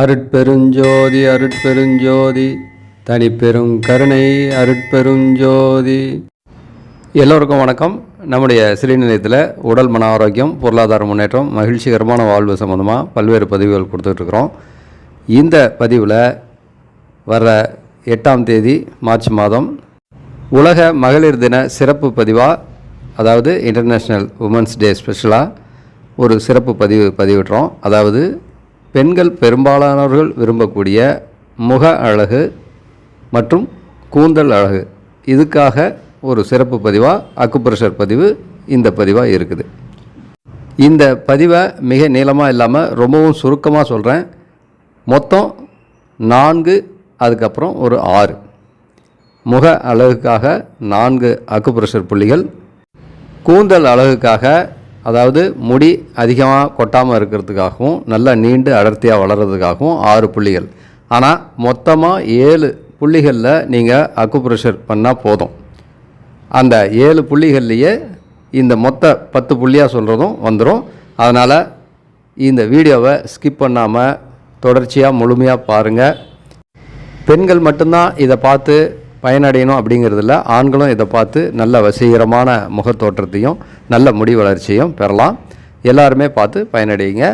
அருட்பெருஞ்சோதி அருட்பெருஞ்சோதி தனிப்பெரும் கருணை அருட்பெருஞ்சோதி. எல்லோருக்கும் வணக்கம். நம்முடைய ஸ்ரீநிலையத்தில் உடல் மன ஆரோக்கியம் பொருளாதார முன்னேற்றம் மகிழ்ச்சிகரமான வாழ்வு சம்மந்தமாக பல்வேறு பதிவுகள் கொடுத்துட்ருக்குறோம். இந்த பதிவில் வர்ற எட்டாம் தேதி மார்ச் மாதம் உலக மகளிர் தின சிறப்பு பதிவாக அதாவது இன்டர்நேஷ்னல் உமன்ஸ் டே ஸ்பெஷலாக ஒரு சிறப்பு பதிவு பதிவிடுறோம். அதாவது பெண்கள் பெரும்பாலானவர்கள் விரும்பக்கூடிய முக அழகு மற்றும் கூந்தல் அழகு. இதுக்காக ஒரு சிறப்பு பதிவாக அக்குப்ரெஷர் பதிவு இந்த பதிவாக இருக்குது. இந்த பதிவை மிக நீளமாக இல்லாமல் ரொம்பவும் சுருக்கமாக சொல்கிறேன் மொத்தம் நான்கு அதுக்கப்புறம் ஒரு ஆறு. முக அழகுக்காக நான்கு அக்குப்ரெஷர் புள்ளிகள். கூந்தல் அழகுக்காக அதாவது முடி அதிகமாக கொட்டாமல் இருக்கிறதுக்காகவும் நல்லா நீண்டு அடர்த்தியாக வளர்கிறதுக்காகவும் ஆறு புள்ளிகள். ஆனால் மொத்தமாக ஏழு புள்ளிகளில் நீங்கள் அக்குப்ரெஷர் பண்ணால் போதும். அந்த ஏழு புள்ளிகள்லையே இந்த மொத்த பத்து புள்ளியாக சொல்கிறதும் வந்துடும் அதனால் இந்த வீடியோவை ஸ்கிப் பண்ணாமல் தொடர்ச்சியாக முழுமையாக பாருங்கள் பெண்கள் மட்டும்தான் இதை பார்த்து பயனடையணும் அப்படிங்கிறதுல ஆண்களும் இதை பார்த்து நல்ல வசீகரமான முகத்தோற்றத்தையும் நல்ல முடி வளர்ச்சியும் பெறலாம். எல்லாருமே பார்த்து பயனடையுங்க.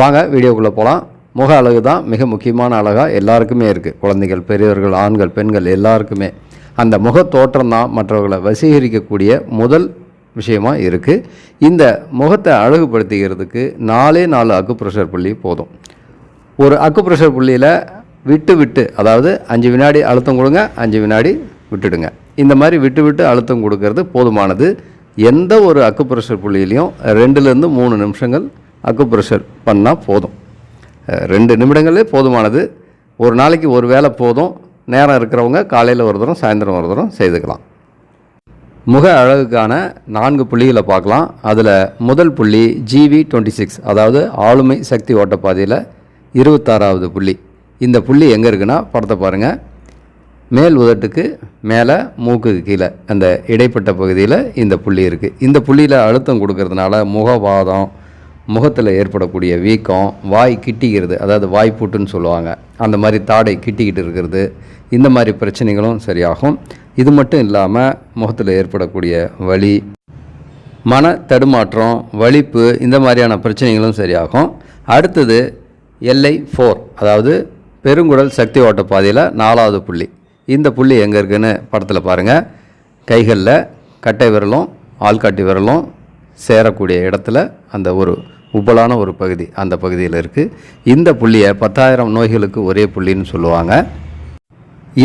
வாங்க வீடியோக்குள்ளே போகலாம் முக அழகு தான் மிக முக்கியமான அழகாக எல்லாருக்குமே இருக்குது குழந்தைகள் பெரியவர்கள் ஆண்கள் பெண்கள் எல்லாருக்குமே. அந்த முக தோற்றம் தான் மற்றவர்களை வசீகரிக்கக்கூடிய முதல் விஷயமாக இருக்குது இந்த முகத்தை அழகுபடுத்திக்கிறதுக்கு நாலே நாலு அக்குப்ரெஷர் புள்ளி போதும். ஒரு அக்குப்ரெஷர் புள்ளியில் விட்டு விட்டு அதாவது அஞ்சு வினாடி அழுத்தம் கொடுங்க அஞ்சு வினாடி விட்டுடுங்க. இந்த மாதிரி விட்டு விட்டு அழுத்தம் கொடுக்கறது போதுமானது. எந்த ஒரு அக்குப்ரெஷர் புள்ளியிலையும் ரெண்டுலேருந்து மூணு நிமிஷங்கள் அக்குப்ரெஷர் பண்ணால் போதும். ரெண்டு நிமிடங்களே போதுமானது. ஒரு நாளைக்கு ஒரு வேளை போதும். நேரம் இருக்கிறவங்க காலையில் ஒரு தரம் சாயந்தரம் ஒரு தரம் செய்துக்கலாம். முக அழகுக்கான நான்கு புள்ளிகளை பார்க்கலாம். அதில் முதல் புள்ளி ஜிவி டுவெண்ட்டி சிக்ஸ் அதாவது ஆளுமை சக்தி ஓட்டப்பாதையில் இருபத்தாறாவது புள்ளி. இந்த புள்ளி எங்கே இருக்குன்னா படத்தை பாருங்கள் மேல் உதட்டுக்கு மேலே மூக்குக்கு கீழே அந்த இடைப்பட்ட பகுதியில் இந்த புள்ளி இருக்குது இந்த புள்ளியில் அழுத்தம் கொடுக்கறதுனால முகவாதம் முகத்தில் ஏற்படக்கூடிய வீக்கம் வாய் கிட்டிக்கிறது அதாவது வாய்ப்பூட்டுன்னு சொல்லுவாங்க. அந்த மாதிரி தாடை கிட்டிக்கிட்டு இருக்கிறது இந்த மாதிரி பிரச்சனைகளும் சரியாகும். இது மட்டும் இல்லாமல் முகத்தில் ஏற்படக்கூடிய வலி மன தடுமாற்றம் வலிப்பு இந்த மாதிரியான பிரச்சனைகளும் சரியாகும். அடுத்தது எல்ஐ ஃபோர் அதாவது பெருங்குடல் சக்தி ஓட்ட பாதையில் நாலாவது புள்ளி. இந்த புள்ளி எங்கே இருக்குன்னு படத்தில் பாருங்கள் கைகளில் கட்டை விரலும் ஆள்காட்டி விரலும் சேரக்கூடிய இடத்துல அந்த ஒரு உப்பலான ஒரு பகுதி அந்த பகுதியில் இருக்குது இந்த புள்ளியை பத்தாயிரம் நோய்களுக்கு ஒரே புள்ளின்னு சொல்லுவாங்க.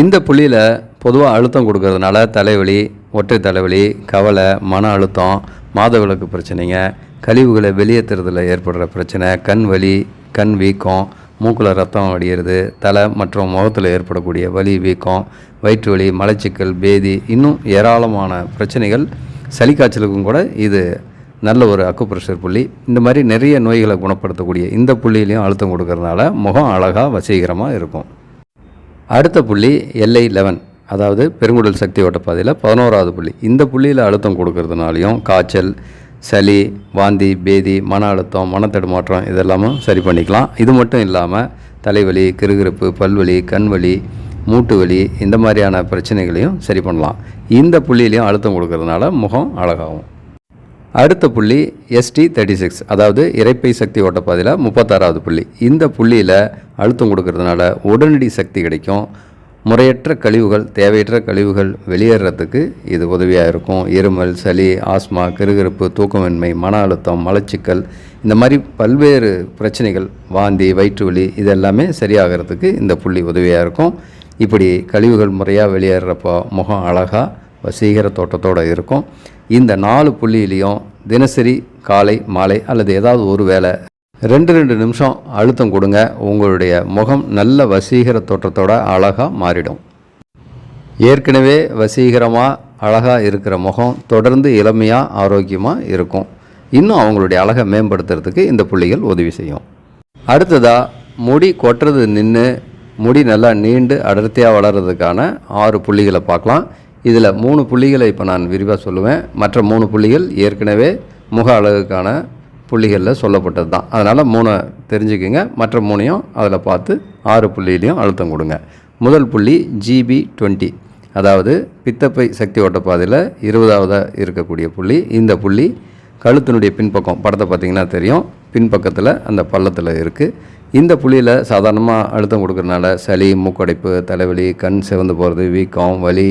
இந்த புள்ளியில் பொதுவாக அழுத்தம் கொடுக்கறதுனால தலைவலி ஒற்றை தலைவலி கவலை மன அழுத்தம் மாதவிளக்கு பிரச்சனைங்க கழிவுகளை வெளியேற்றுறதுல ஏற்படுற பிரச்சனை கண் வலி கண் வீக்கம் மூக்கில் ரத்தம் வடிகிறது தலை மற்றும் முகத்தில் ஏற்படக்கூடிய வலி வீக்கம் வயிற்று வலி மலச்சிக்கல் பேதி இன்னும் ஏராளமான பிரச்சனைகள் சளி காய்ச்சலுக்கும் கூட இது நல்ல ஒரு அக்குப்ரெஷர் புள்ளி. இந்த மாதிரி நிறைய நோய்களை குணப்படுத்தக்கூடிய இந்த புள்ளியிலையும் அழுத்தம் கொடுக்கறதுனால முகம் அழகாக வசீகரமாக இருக்கும். அடுத்த புள்ளி எல்ஐ லெவன் அதாவது பெருங்குடல் சக்தி ஓட்டப்பாதையில் பதினோராவது புள்ளி. இந்த புள்ளியில் அழுத்தம் கொடுக்கறதுனாலையும் காய்ச்சல் சளி வாந்தி பேதி மன அழுத்தம் மனத்தடுமாற்றம் இதெல்லாமும் சரி பண்ணிக்கலாம். இது மட்டும் இல்லாமல் தலைவலி கிருகிருப்பு பல்வலி கண்வலி மூட்டு வலி இந்த மாதிரியான பிரச்சனைகளையும் சரி பண்ணலாம். இந்த புள்ளியிலையும் அழுத்தம் கொடுக்கறதுனால முகம் அழகாகும். அடுத்த புள்ளி எஸ்டி தேர்ட்டி சிக்ஸ் அதாவது இறைப்பை சக்தி ஓட்டப்பாதையில் முப்பத்தாறாவது புள்ளி. இந்த புள்ளியில் அழுத்தம் கொடுக்கறதுனால உடனடி சக்தி கிடைக்கும். முறையற்ற கழிவுகள் தேவையற்ற கழிவுகள் வெளியேறத்துக்கு இது உதவியாக இருக்கும். இருமல் சளி ஆஸ்மா கிருகிருப்பு தூக்கமின்மை மன அழுத்தம் மலச்சிக்கல் இந்த மாதிரி பல்வேறு பிரச்சனைகள் வாந்தி வயிற்று வலி இதெல்லாமே சரியாகிறதுக்கு இந்த புள்ளி உதவியாக இருக்கும். இப்படி கழிவுகள் முறையாக வெளியேறப்போ முகம் அழகாக வசீகர தோட்டத்தோடு இருக்கும். இந்த நாலு புள்ளியிலையும் தினசரி காலை மாலை அல்லது ஏதாவது ஒரு வேலை ரெண்டு ரெண்டு நிமிஷம் அழுத்தம் கொடுங்க. உங்களுடைய முகம் நல்ல வசீகர தோற்றத்தோட அழகாக மாறிடும். ஏற்கனவே வசீகரமாக அழகாக இருக்கிற முகம் தொடர்ந்து இளமையாக ஆரோக்கியமாக இருக்கும். இன்னும் அவங்களுடைய அழகை மேம்படுத்துறதுக்கு இந்த புள்ளிகள் உதவி செய்யும். அடுத்ததாக முடி கொட்டுறது நின்று முடி நல்லா நீண்டு அடர்த்தியாக வளர்கிறதுக்கான ஆறு புள்ளிகளை பார்க்கலாம். இதில் மூணு புள்ளிகளை இப்போ நான் விரிவாக சொல்லுவேன். மற்ற மூணு புள்ளிகள் ஏற்கனவே முக அழகுக்கான புள்ளிகளில் சொல்லப்பட்டது தான். அதனால் மூணை தெரிஞ்சுக்கிங்க. மற்ற மூணையும் அதில் பார்த்து ஆறு புள்ளியிலையும் அழுத்தம் கொடுங்க. முதல் புள்ளி ஜிபி டுவெண்ட்டி அதாவது பித்தப்பை சக்தி ஓட்டப்பாதையில் இருபதாவதாக இருக்கக்கூடிய புள்ளி. இந்த புள்ளி கழுத்தினுடைய பின்பக்கம் படத்தை பார்த்திங்கன்னா தெரியும். பின்பக்கத்தில் அந்த பள்ளத்தில் இருக்குது இந்த புள்ளியில் சாதாரணமாக அழுத்தம் கொடுக்கறனால சளி மூக்கடைப்பு தலைவலி கண் சிவந்து போகிறது வீக்கம் வலி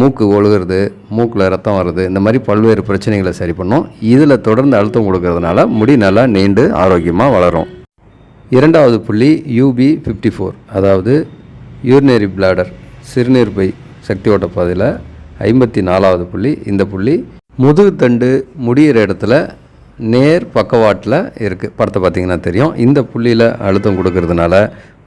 மூக்கு ஒழுகிறது மூக்கில் ரத்தம் வருது இந்த மாதிரி பல்வேறு பிரச்சனைகளை சரி பண்ணும். இதில் தொடர்ந்து அழுத்தம் கொடுக்கறதுனால முடி நல்லா நீண்டு ஆரோக்கியமாக வளரும். இரண்டாவது புள்ளி யூபி ஃபிஃப்டி ஃபோர் அதாவது யூரினரி பிளாடர் சிறுநீர் பை சக்தி ஓட்டப்பாதையில் ஐம்பத்தி நாலாவது புள்ளி. இந்த புள்ளி முதுகுத்தண்டு முடியிற இடத்துல நேர் பக்கவாட்டில் இருக்குது படத்தை பார்த்தீங்கன்னா தெரியும். இந்த புள்ளியில் அழுத்தம் கொடுக்கறதுனால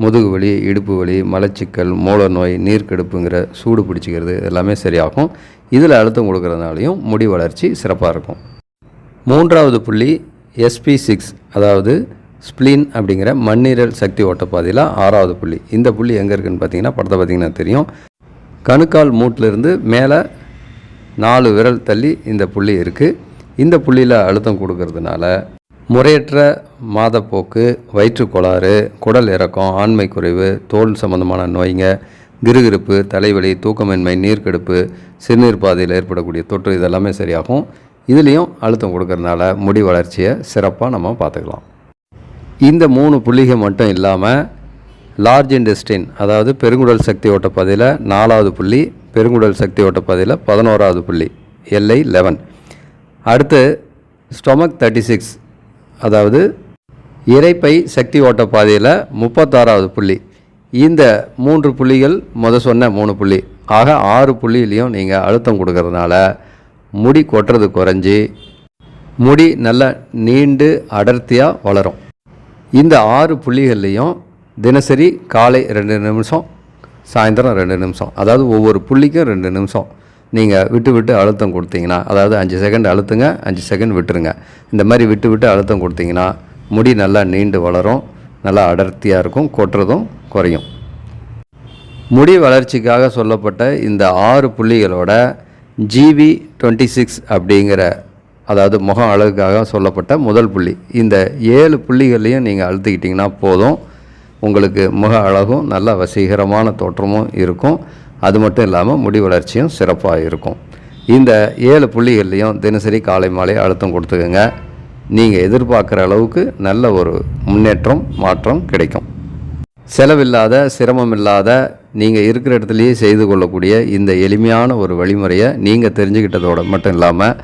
முதுகு வலி இடுப்பு வலி மலச்சிக்கல் மூல நோய் நீர்க்கெடுப்புங்கிற சூடு பிடிச்சிக்கிறது எல்லாமே சரியாகும். இதில் அழுத்தம் கொடுக்கறதுனாலையும் முடி வளர்ச்சி சிறப்பாக இருக்கும். மூன்றாவது புள்ளி எஸ்பி சிக்ஸ் அதாவது ஸ்ப்ளின் அப்படிங்கிற மண்ணீரல் சக்தி ஓட்டப்பாதையில் ஆறாவது புள்ளி. இந்த புள்ளி எங்கே இருக்குதுன்னு பார்த்தீங்கன்னா படத்தை பார்த்தீங்கன்னா தெரியும். கணுக்கால் மூட்டிலிருந்து மேலே நாலு விரல் தள்ளி இந்த புள்ளி இருக்குது இந்த புள்ளியில் அழுத்தம் கொடுக்கறதுனால முறையற்ற மாதப்போக்கு வயிற்றுக்கோளாறு குடல் இறக்கம் ஆண்மை குறைவு தோல் சம்பந்தமான நோய்ங்க கிருகிருப்பு தலைவலி தூக்கமின்மை நீர்க்கெடுப்பு சிறுநீர் பாதையில் ஏற்படக்கூடிய தொற்று இதெல்லாமே சரியாகும். இதுலேயும் அழுத்தம் கொடுக்கறதுனால முடி வளர்ச்சியை சிறப்பாக நம்ம பார்த்துக்கலாம். இந்த மூணு புள்ளிகள் மட்டும் இல்லாமல் லார்ஜ் இன்டெஸ்டின் அதாவது பெருங்குடல் சக்தி ஓட்டப்பாதையில் நாலாவது புள்ளி பெருங்குடல் சக்தி ஓட்டப்பாதையில் பதினோராவது புள்ளி எல்ஐ லெவன் அடுத்து ஸ்டொமக் தேர்ட்டி சிக்ஸ் அதாவது இரைப்பை சக்தி ஓட்டப்பாதையில் முப்பத்தாறாவது புள்ளி. இந்த மூன்று புள்ளிகள் முத சொன்ன மூணு புள்ளி. ஆக ஆறு புள்ளியிலையும் நீங்கள் அழுத்தம் கொடுக்கறதுனால முடி கொட்டுறது குறைஞ்சி முடி நல்லா நீண்டு அடர்த்தியாக வளரும். இந்த ஆறு புள்ளிகள்லையும் தினசரி காலை ரெண்டு நிமிஷம் சாயந்தரம் ரெண்டு நிமிஷம் அதாவது ஒவ்வொரு புள்ளிக்கும் ரெண்டு நிமிஷம். நீங்கள் விட்டு விட்டு அழுத்தம் கொடுத்தீங்கன்னா அதாவது அஞ்சு செகண்ட் அழுத்துங்க அஞ்சு செகண்ட் விட்டுருங்க. இந்த மாதிரி விட்டு விட்டு அழுத்தம் கொடுத்தீங்கன்னா முடி நல்லா நீண்டு வளரும் நல்லா அடர்த்தியாக இருக்கும் கொட்டுறதும் குறையும். முடி வளர்ச்சிக்காக சொல்லப்பட்ட இந்த ஆறு புள்ளிகளோட ஜிவி டுவெண்ட்டி சிக்ஸ் அப்படிங்கிற அதாவது முகம் அழகுக்காக சொல்லப்பட்ட முதல் புள்ளி. இந்த ஏழு புள்ளிகளையும் நீங்கள் அழுத்திக்கிட்டிங்கன்னா போதும். உங்களுக்கு முக அழகும் நல்ல வசீகரமான தோற்றமும் இருக்கும். அது மட்டும் இல்லாமல் முடி வளர்ச்சியும் சிறப்பாக இருக்கும். இந்த ஏழு புள்ளிகள்லையும் தினசரி காலை மாலை அழுத்தம் கொடுத்துக்கோங்க. நீங்கள் எதிர்பார்க்குற அளவுக்கு நல்ல ஒரு முன்னேற்றம் மாற்றம் கிடைக்கும். செலவில்லாத சிரமம் இல்லாத நீங்கள் இருக்கிற இடத்துலையே செய்து கொள்ளக்கூடிய இந்த எளிமையான ஒரு வழிமுறையை நீங்கள் தெரிஞ்சுக்கிட்டதோடு மட்டும் இல்லாமல்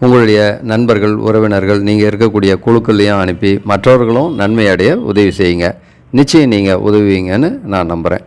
உங்களுடைய நண்பர்கள் உறவினர்கள் நீங்கள் இருக்கக்கூடிய குழுக்கள்லையும் அனுப்பி மற்றவர்களும் நன்மையடைய உதவி செய்யுங்க. நிச்சயம் நீங்கள் உதவுவீங்கன்னு நான் நம்புகிறேன்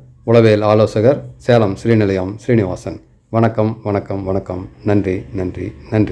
உளவியல் ஆலோசகர் சேலம் ஸ்ரீநிலையம் ஸ்ரீனிவாசன். வணக்கம் வணக்கம் வணக்கம். நன்றி நன்றி நன்றி.